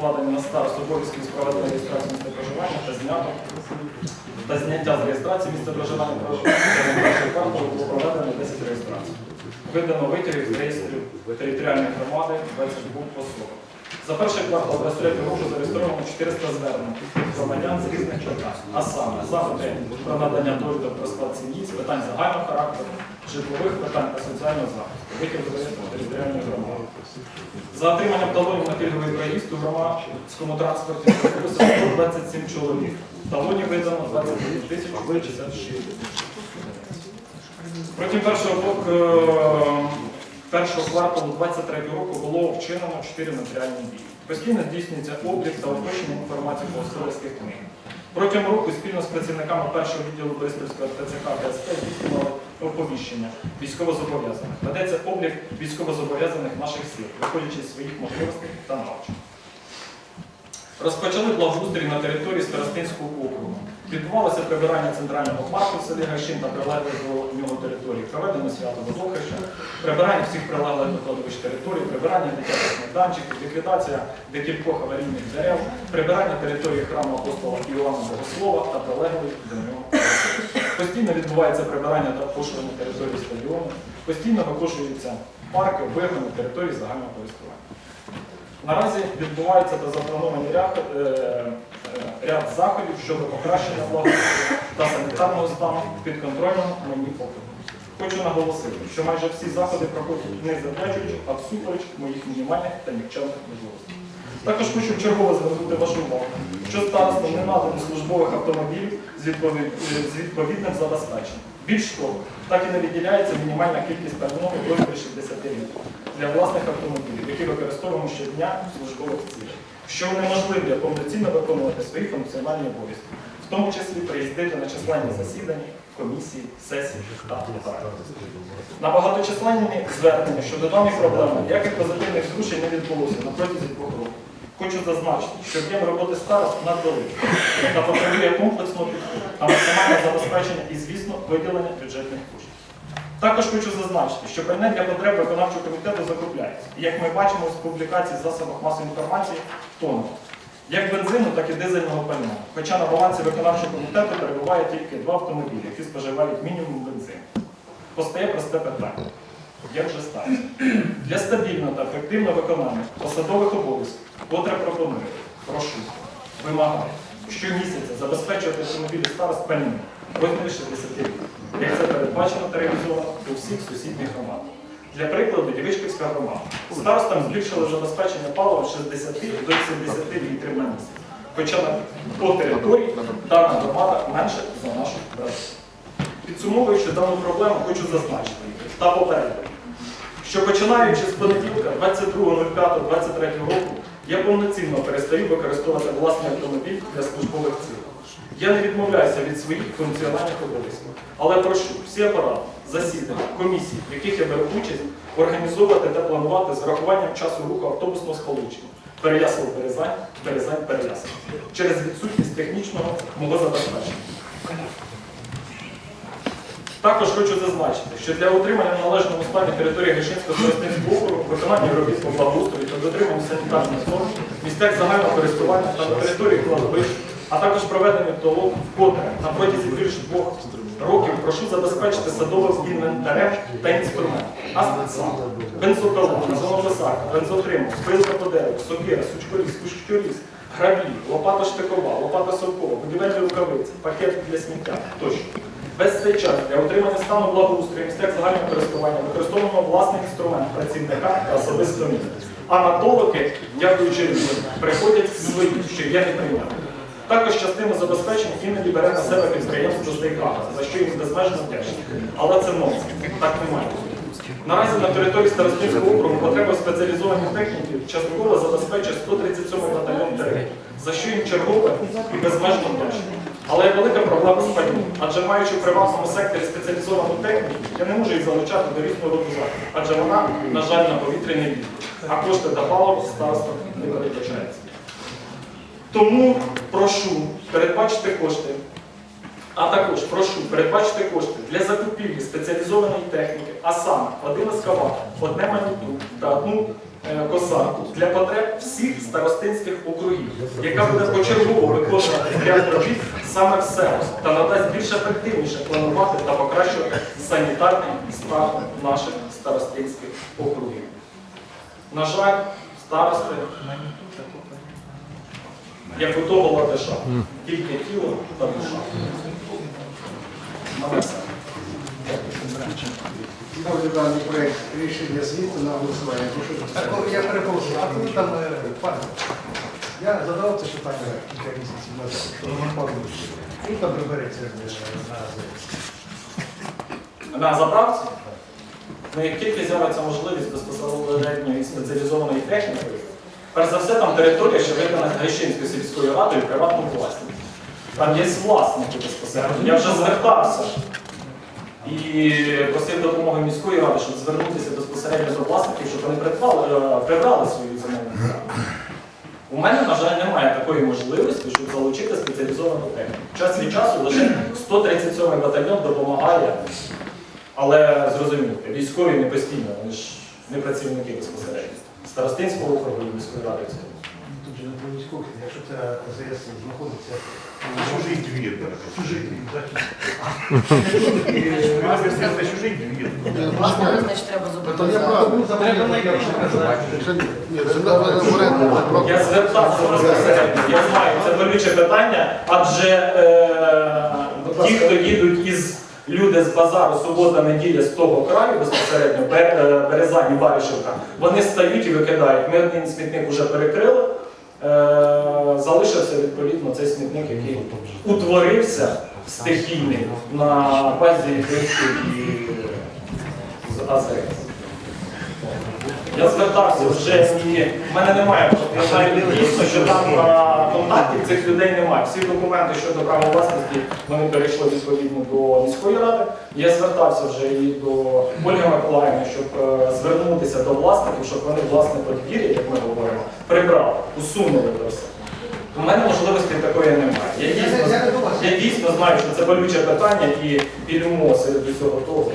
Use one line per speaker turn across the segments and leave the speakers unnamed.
Вкладені на старост обов'язків з проведення реєстрації місця проживання та знято та зняття з реєстрації місця проживання першої кварталу було проведено 10 реєстрацій. Видано витягів з реєстрів територіальної громади 22 особи. За перший квартал 23 року зареєстровано 400 звернень громадян з різних питань, а саме запити про надання довідок про склад сім'ї з питань загального характеру, житлових питань та соціального захисту, з територіальної громади. За отриманням талонів на пільговий проїзд у громадському транспорті звернулося 127 чоловік. Талонів видано 29 тисяч 66. Протягом першого року, е, першого кварталу 23 року було вчинено 4 матеріальні дії. Постійно здійснюється облік та уточнення інформації по господарських книг. Протягом року спільно з працівниками першого відділу Бориспільського ТЦК ТСП здійснювали оповіщення військовозобов'язаних. Ведеться облік військовозобов'язаних наших сил, виходячи з своїх можливостей та навичок. Розпочали благоустрій на території Старостинського округу. Відбувалося прибирання центрального парку в селі Гащин та прилеглих до нього території, проведено свято водохреща, прибирання всіх прилеглих до кладовищ території, прибирання дитячих майданчиків, ліквідація декількох аварійних дерев, прибирання території храму апостола Іоанна Богослова та прилеглих до нього. Постійно відбувається прибирання та поширення території стадіону, постійно викошуються парки, вигони території загального користування. Наразі відбувається та запланований ряд, е, е, ряд заходів щодо покращення благоустрою та санітарного стану під контролем мені округу. Хочу наголосити, що майже всі заходи проходять не завдячуючи, а всупереч моїх мінімальних та нікчемних можливостей. Також хочу вчергово звернути вашу увагу, що старостам не надані службових автомобілів е, з відповідним забезпеченням. Більш того, так і не виділяється мінімальна кількість пального до 60 літрів для власних автомобілів, які використовуємо щодня в службових цілях, що унеможливлює повноцінно виконувати свої функціональні обов'язки, в тому числі приїздити на численні засідання, комісії, сесії та апарату. На багаточисленні звернення щодо даної проблеми ніяких позитивних зрушень не відбулося на протязі двох років. Хочу зазначити, що об'єм роботи старост надвеликий та потребує комплексного підходу та максимального забезпечення і, звісно, виділення бюджетних коштів. Також хочу зазначити, що пальне для потреб виконавчого комітету закупляється. І як ми бачимо з публікацій в засобах масової інформації, тонна. Як бензину, так і дизельного пального. Хоча на балансі виконавчого комітету перебуває тільки два автомобілі, які споживають мінімум бензину. Постає просте питання. Як же сталося? Для стабільного та ефективного виконання посадових обов'язків, котре пропоную, прошу, вимагаю, щомісяця забезпечувати автомобілі старост пальним в розмірі 60 літрів, як це передбачено та реалізовано у всіх сусідніх громадах. Для прикладу, Дівичківська громада. Старостам збільшили забезпечення палива з 60 до 70 літрів на місяць. Хоча по території дана громада менше за нашу братів. Підсумовуючи дану проблему, хочу зазначити та попередити, що починаючи з понеділка 22.05.23 року я повноцінно перестаю використовувати власний автомобіль для службових цілей. Я не відмовляюся від своїх функціональних обов'язків, але прошу всі апарати, засідання, комісії, в яких я беру участь, організовувати та планувати з врахуванням часу руху автобусного сполучення Переяслав-Березань, Березань-Переяслав через відсутність технічного мого забезпечення. Також хочу зазначити, що для утримання в належному стані території Гришинського старостинського округу, виконання робіт по благоустрою та дотримання санітарних норм, місцях загального користування та на території кладовищ, а також проведення толок вкотре на протязі більш двох років прошу забезпечити садовим інвентарем та інструмент. А саме бензоколон, зонописарка, бензотримок, дереву, сокира, сучкоріз, кущоріз, граблі, лопата штикова, лопата совкова, будівельні рукавиці, пакет для сміття тощо. Весь цей час для отримання стану благоустрою місцях загального користування використовуємо власний інструмент працівника та особисто місце. А на толоки, дякуючи людям, приходять свої, що є неприйнятним. Також частину забезпечень іноді бере на себе підприємство «Здейгаза», за що їм безмежно вдячні. Але це нонсенс. Так не має бути. Наразі на території Старостинського округу потреба спеціалізованих техніків частково забезпечує 137 батальйон ТР, за що їм чергове і безмежно вдячні. Але є велика проблема з пальним, адже маючи в приватному секторі спеціалізовану техніку, я не можу їх залучати до різного роду адже вона, на жаль, на повітрі не а кошти до палива старостам не передбачаються. Тому прошу передбачити кошти, а також прошу передбачити кошти для закупівлі спеціалізованої техніки, а саме один ескаватор, одне маніту та одну е, коса для потреб всіх старостинських округів, яка буде почергово виконувати ряд робіт саме в селах та надасть більш ефективніше планувати та покращувати санітарний стан наших старостинських округів. На жаль, старости, як у того ладиша, тільки тіло та душа.
Ставлю даний проект рішення звіту на голосування.
Так, я перепрошую, а коли там е, пане? Я задавав це питання кілька місяців назад, що пару Коли там прибереться е, на
На заправці, ну, як тільки з'явиться можливість безпосередньої спеціалізованої техніки, перш за все там територія, що видана Гайшинською сільською радою приватну власність. Там є власники безпосередньо. Я вже звертався і просив допомоги міської ради, щоб звернутися безпосередньо до власників, щоб вони е, прибрали свою земельну ділянку. У мене, на жаль, немає такої можливості, щоб залучити спеціалізовану техніку. Час від часу лише 137 батальйон допомагає, але зрозумійте, військові не постійно, вони ж не працівники безпосередньо. Старостинського округу і міської ради. в
тут же на військових, якщо це АЗС знаходиться
Чужий двір.
чужий так.
Чужий двір.
Власне, значить, треба зупинити.
Це
Я звертався безпосередньо, я знаю, це болюче питання, адже е, ті, хто їдуть із люди з базару субота, неділя з того краю безпосередньо, е, Березані, Баришівка, вони стають і викидають. Ми один смітник вже перекрили. Е, залишився відповідно цей смітник, який утворився стихійний на базі і з АЗС. Я звертався вже і в мене немає. Я знаю дійсно, що там а, контактів цих людей немає. Всі документи щодо права власності вони перейшли відповідно до міської ради. Я звертався вже і до Ольги Миколаївни, щоб е, звернутися до власників, щоб вони власне подвір'я, як ми говоримо, прибрали, усунули це все. У мене можливості такої немає. Я дійсно,
я
дійсно знаю, що це болюче питання і пільмо серед усього того,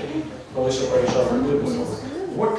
коли ще переїжджав Либусі.
От.